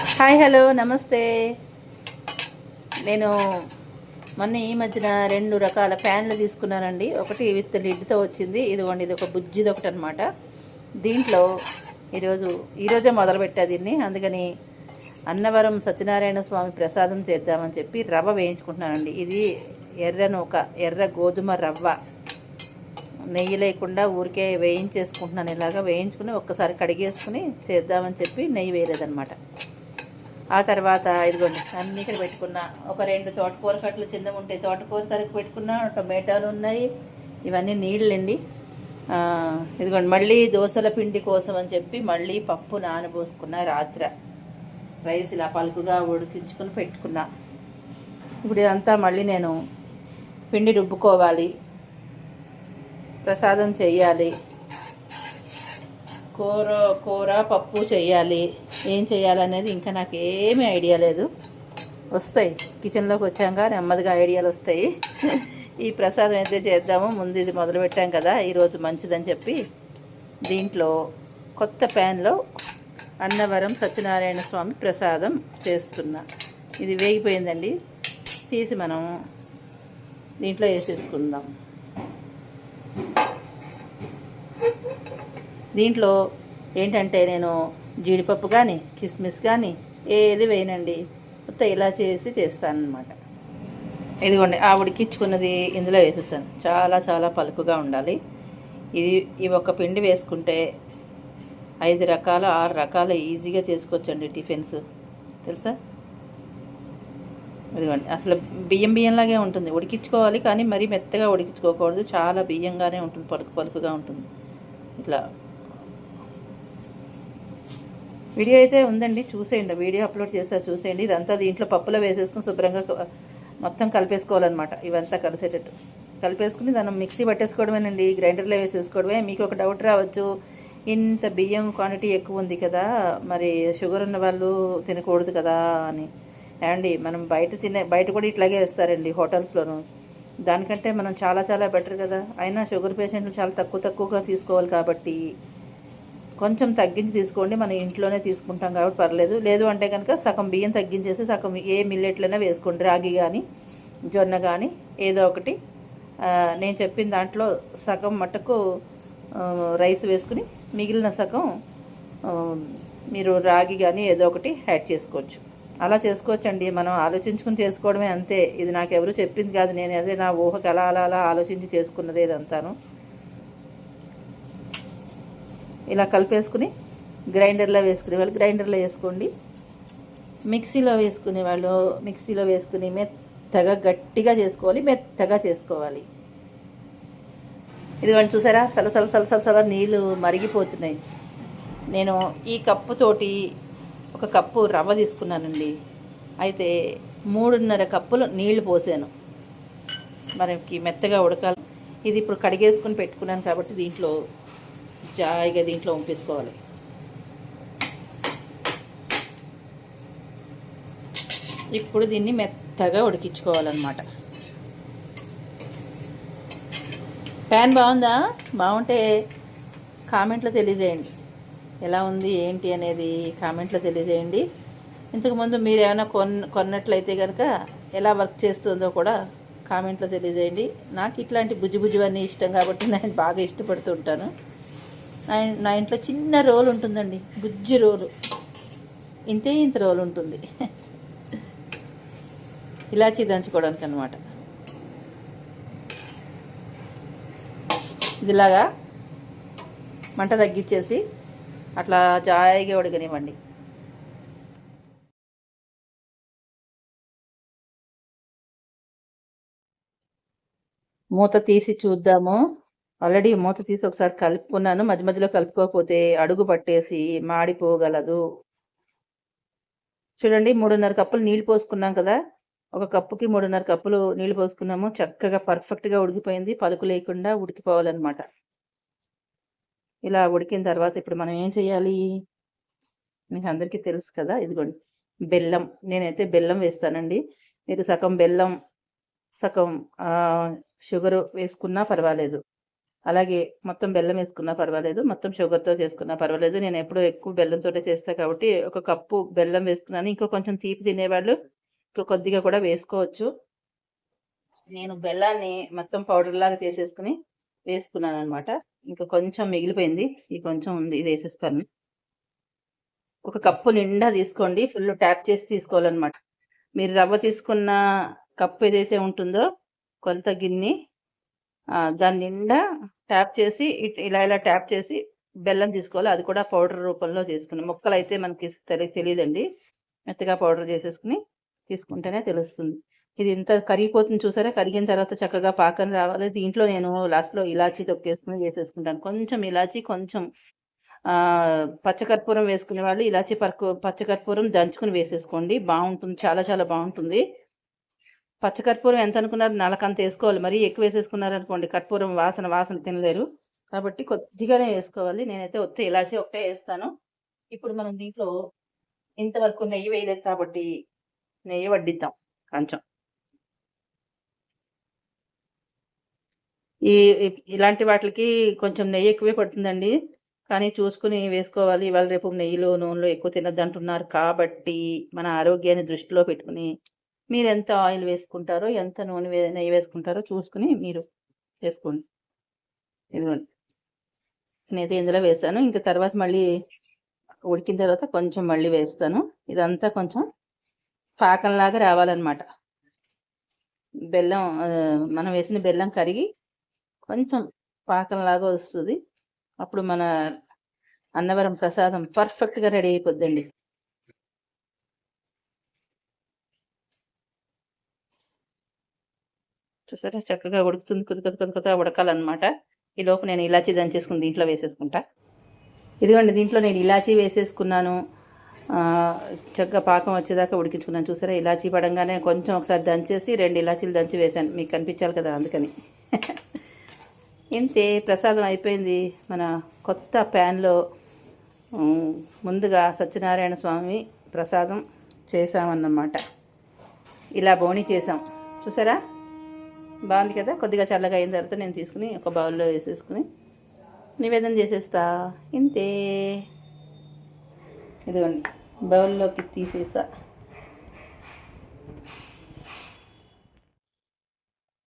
Hi hello నమస్తే. నేను మొన్న ఈ మధ్యన రెండు రకాల ఫ్యాన్లు తీసుకున్నానండి. ఒకటి విత్ లిడ్తో వచ్చింది ఇదిగోండి ఇది ఒక బుజ్జిది ఒకటి అనమాట దీంట్లో ఈరోజు ఈరోజే మొదలుపెట్టా దీన్ని. అందుకని అన్నవరం సత్యనారాయణ స్వామి ప్రసాదం చేద్దామని చెప్పి రవ్వ వేయించుకుంటున్నానండి. ఇది ఎర్రను ఒక ఎర్ర గోధుమ రవ్వ. నెయ్యి లేకుండా ఊరికే వేయించేసుకుంటున్నాను ఇలాగా. వేయించుకుని ఒక్కసారి కడిగేసుకుని చేద్దామని చెప్పి నెయ్యి వేయలేదనమాట ఆ తర్వాత ఇదిగోండి అన్నీ ఇక్కడ పెట్టుకున్నా. ఒక రెండు తోటకూర కట్టలు చిన్నవి ఉంటాయి. తోటకూర తరకు పెట్టుకున్నా టొమాటోలు ఉన్నాయి. ఇవన్నీ నీళ్ళండి. ఇదిగోండి మళ్ళీ దోసల పిండి కోసం అని చెప్పి మళ్ళీ పప్పు నానబోసుకున్న రాత్ర. రైస్ ఇలా పలుకుగా ఉడికించుకుని పెట్టుకున్నా. ఇప్పుడు ఇదంతా మళ్ళీ నేను పిండి రుబ్బుకోవాలి. ప్రసాదం చెయ్యాలి కూర కూర పప్పు చెయ్యాలి ఏం చేయాలనేది ఇంకా నాకు ఏమీ ఐడియా లేదు. వస్తాయి. కిచెన్లోకి వచ్చాక నెమ్మదిగా ఐడియాలు వస్తాయి. ఈ ప్రసాదం అయితే చేద్దామో. ముందు ఇది మొదలు పెట్టాం కదా ఈరోజు మంచిదని చెప్పి దీంట్లో కొత్త ప్యాన్లో అన్నవరం సత్యనారాయణ స్వామి ప్రసాదం చేస్తున్నా. ఇది వేగిపోయిందండి. తీసి మనం దీంట్లో వేసేసుకుందాం. దీంట్లో ఏంటంటే నేను జీడిపప్పు కానీ కిస్మిస్ కానీ ఏది వేయనండి. మొత్తం ఇలా చేసి చేస్తానన్నమాట. ఇదిగోండి ఆ ఉడికించుకున్నది ఇందులో వేసేసాను. చాలా చాలా పలుకుగా ఉండాలి. ఇది ఈ ఒక్క పిండి వేసుకుంటే ఐదు రకాల ఆరు రకాల ఈజీగా చేసుకోవచ్చండి టిఫిన్స్. తెలుసా? ఇదిగోండి అసలు బియ్యం బియ్యంలాగే ఉంటుంది. ఉడికించుకోవాలి కానీ మరీ మెత్తగా ఉడికించుకోకూడదు. చాలా బియ్యంగానే ఉంటుంది పలుకు పలుకుగా ఉంటుంది. ఇట్లా వీడియో అయితే ఉందండి చూసేయండి. వీడియో అప్లోడ్ చేసా చూసేయండి. ఇదంతా దీంట్లో పప్పులో వేసేసుకుని శుభ్రంగా మొత్తం కలిపేసుకోవాలన్నమాట. ఇవంతా కలిసేటట్టు. కలిపేసుకుని దాన్ని మిక్సీ పట్టేసుకోవడమేనండి గ్రైండర్లో వేసేసుకోవడమే. మీకు ఒక డౌట్ రావచ్చు ఇంత బియ్యం క్వాంటిటీ ఎక్కువ ఉంది కదా మరి షుగర్ ఉన్న వాళ్ళు తినకూడదు కదా అని. అండి మనం బయట తినే బయట కూడా ఇట్లాగే వేస్తారండి హోటల్స్లోను. దానికంటే మనం చాలా చాలా బెటర్ కదా. అయినా షుగర్ పేషెంట్లు చాలా తక్కువ తక్కువగా తీసుకోవాలి కాబట్టి కొంచెం తగ్గించి తీసుకోండి మనం ఇంట్లోనే తీసుకుంటాం కాబట్టి పర్లేదు. లేదు అంటే కనుక సగం బియ్యం తగ్గించేసి సగం ఏ మిల్లెట్లైనా వేసుకోండి. రాగి కానీ జొన్న కానీ ఏదో ఒకటి. నేను చెప్పిన దాంట్లో సగం మటుకు రైస్ వేసుకుని మిగిలిన సగం మీరు రాగి కానీ ఏదో ఒకటి యాడ్ చేసుకోవచ్చు. అలా చేసుకోవచ్చండి. మనం ఆలోచించుకుని చేసుకోవడమే అంతే. ఇది నాకు ఎవరు చెప్పింది కాదు. నేను అదే నా ఊహకు అలా అలా అలా ఆలోచించి చేసుకున్నదే ఇదంతాను. ఇలా కలిపేసుకుని గ్రైండర్లో వేసుకునే వాళ్ళు గ్రైండర్లో వేసుకోండి. మిక్సీలో వేసుకునే వాళ్ళు మిక్సీలో వేసుకుని మెత్తగా గట్టిగా చేసుకోవాలి మెత్తగా చేసుకోవాలి. ఇదిగోండి చూసారా? సలసల సలసల సల నీళ్ళు మరిగిపోతున్నాయి. నేను ఈ కప్పుతోటి ఒక కప్పు రవ్వ తీసుకున్నానండి. అయితే మూడున్నర కప్పులు నీళ్ళు పోసాను. మనకి మెత్తగా ఉడకాలి. ఇది ఇప్పుడు కడిగేసుకుని పెట్టుకున్నాను కాబట్టి దీంట్లో జాయిగా దీంట్లో పంపేసుకోవాలి ఇప్పుడు దీన్ని మెత్తగా ఉడికించుకోవాలన్నమాట. ప్యాన్ బాగుందా? బాగుంటే కామెంట్లో తెలియజేయండి. ఎలా ఉంది ఏంటి అనేది కామెంట్లో తెలియజేయండి. ఇంతకుముందు మీరు ఏమైనా కొన్న కొన్నట్లయితే కనుక ఎలా వర్క్ చేస్తుందో కూడా కామెంట్లో తెలియజేయండి. నాకు ఇట్లాంటి బుజ్జి బుజ్జివన్నీ ఇష్టం కాబట్టి నేను బాగా ఇష్టపడుతుంటాను నా నా ఇంట్లో చిన్న రోల్ ఉంటుందండి. బుజ్జి రోలు. ఇంతే ఇంత రోల్ ఉంటుంది. ఇలాచీ దంచుకోవడానికి అనమాట ఇదిలాగా మంట తగ్గించేసి అట్లా జాయిగా ఉడకనివ్వండి. మూత తీసి చూద్దాము. ఆల్రెడీ మూత తీసి ఒకసారి కలుపుకున్నాను. మధ్య మధ్యలో కలుపుకోకపోతే అడుగు పట్టేసి మాడిపోగలదు. చూడండి మూడున్నర కప్పులు నీళ్ళు పోసుకున్నాం కదా? ఒక కప్పుకి మూడున్నర కప్పులు నీళ్ళు పోసుకున్నాము. చక్కగా పర్ఫెక్ట్గా ఉడికిపోయింది. పలుకు లేకుండా ఉడికిపోవాలన్నమాట. ఇలా ఉడికిన తర్వాత ఇప్పుడు మనం ఏం చేయాలి? మీకు అందరికీ తెలుసు కదా? ఇదిగోండి బెల్లం. నేనైతే బెల్లం వేస్తానండి. మీరు సగం బెల్లం సగం షుగర్ వేసుకున్నా పర్వాలేదు. అలాగే మొత్తం బెల్లం వేసుకున్నా పర్వాలేదు మొత్తం షుగర్తో చేసుకున్నా పర్వాలేదు. నేను ఎప్పుడూ ఎక్కువ బెల్లంతో చేస్తా కాబట్టి ఒక కప్పు బెల్లం వేసుకున్నాను. ఇంకో కొంచెం తీపి తినేవాళ్ళు ఇంకో కొద్దిగా కూడా వేసుకోవచ్చు. నేను బెల్లాన్ని మొత్తం పౌడర్ లాగా చేసేసుకుని వేసుకున్నాను అనమాట ఇంకా కొంచెం మిగిలిపోయింది. ఈ కొంచెం ఉంది ఇది వేసేస్తాను. ఒక కప్పు నిండా తీసుకోండి. ఫుల్ ట్యాప్ చేసి తీసుకోవాలన్నమాట. మీరు రవ్వ తీసుకున్న కప్పు ఏదైతే ఉంటుందో కొంత గిన్నె దాని నిండా ట్యాప్ చేసి ఇలా ఇలా ట్యాప్ చేసి బెల్లం తీసుకోవాలి. అది కూడా పౌడర్ రూపంలో చేసుకుని మొక్కలు అయితే మనకి తెలి తెలియదండి మెత్తగా పౌడర్ చేసేసుకుని తీసుకుంటేనే తెలుస్తుంది. ఇది ఇంత కరిగిపోతుంది చూసారా? కరిగిన తర్వాత చక్కగా పాకం రావాలి. దీంట్లో నేను లాస్ట్లో ఇలాచీ తొక్కేసుకుని వేసేసుకుంటాను. కొంచెం ఇలాచీ కొంచెం పచ్చకర్పూరం వేసుకునే వాళ్ళు ఇలాచీ పర్కు పచ్చకర్పూరం దంచుకుని వేసేసుకోండి. బాగుంటుంది. చాలా చాలా బాగుంటుంది. పచ్చకర్పూరం ఎంత అనుకున్నారు? నలకంత వేసుకోవాలి. మరీ ఎక్కువ వేసేసుకున్నారు అనుకోండి కర్పూరం వాసన వాసన తినలేరు. కాబట్టి కొద్దిగానే వేసుకోవాలి. నేనైతే ఒత్తి ఇలాచి ఒకటే వేస్తాను. ఇప్పుడు మనం దీంట్లో ఇంతవరకు నెయ్యి వేయలేదు కాబట్టి నెయ్యి వడ్డిద్దాం కొంచెం. ఈ ఇలాంటి వాటికి కొంచెం నెయ్యి ఎక్కువే పడుతుందండి. కానీ చూసుకుని వేసుకోవాలి. ఇవాళ రేపు నెయ్యిలో నూనెలో ఎక్కువ తినద్దు అంటున్నారు కాబట్టి మన ఆరోగ్యాన్ని దృష్టిలో పెట్టుకుని మీరు ఎంత ఆయిల్ వేసుకుంటారో ఎంత నూనె నెయ్యి వేసుకుంటారో చూసుకుని మీరు వేసుకోండి. ఇదిగోండి. నేనైతే ఇందులో వేస్తాను ఇంకా తర్వాత మళ్ళీ ఉడికిన తర్వాత కొంచెం మళ్ళీ వేస్తాను. ఇదంతా కొంచెం పాకంలాగా రావాలన్నమాట. బెల్లం మనం వేసిన బెల్లం కరిగి కొంచెం పాకంలాగా వస్తుంది. అప్పుడు మన అన్నవరం ప్రసాదం పర్ఫెక్ట్గా రెడీ అయిపోద్దండి. చూసారా? చక్కగా ఉడుకుతుంది. కొద్ది కొద్ది కొద్ది కొద్దిగా ఉడకాలన్నమాట. ఈ లోపు నేను ఇలాచీ దంచేసుకుని దీంట్లో వేసేసుకుంటా. ఇదిగోండి దీంట్లో నేను ఇలాచీ వేసేసుకున్నాను. చక్కగా పాకం వచ్చేదాకా ఉడికించుకున్నాను. చూసారా? ఇలాచీ పడంగానే కొంచెం ఒకసారి దంచేసి రెండు ఇలాచీలు దంచి వేశాను. మీకు కనిపించాలి కదా అందుకని. ఇంతే ప్రసాదం అయిపోయింది మన కొత్త ప్యాన్లో. ముందుగా సత్యనారాయణ స్వామి ప్రసాదం చేసామన్నమాట ఇలా బోణి చేసాం చూసారా? బాగుంది కదా? కొద్దిగా చల్లగా అయిన తర్వాత నేను తీసుకుని ఒక బౌల్లో వేసేసుకుని నివేదన చేసేస్తా. ఇంతే. ఇదిగోండి బౌల్లోకి తీసేసా.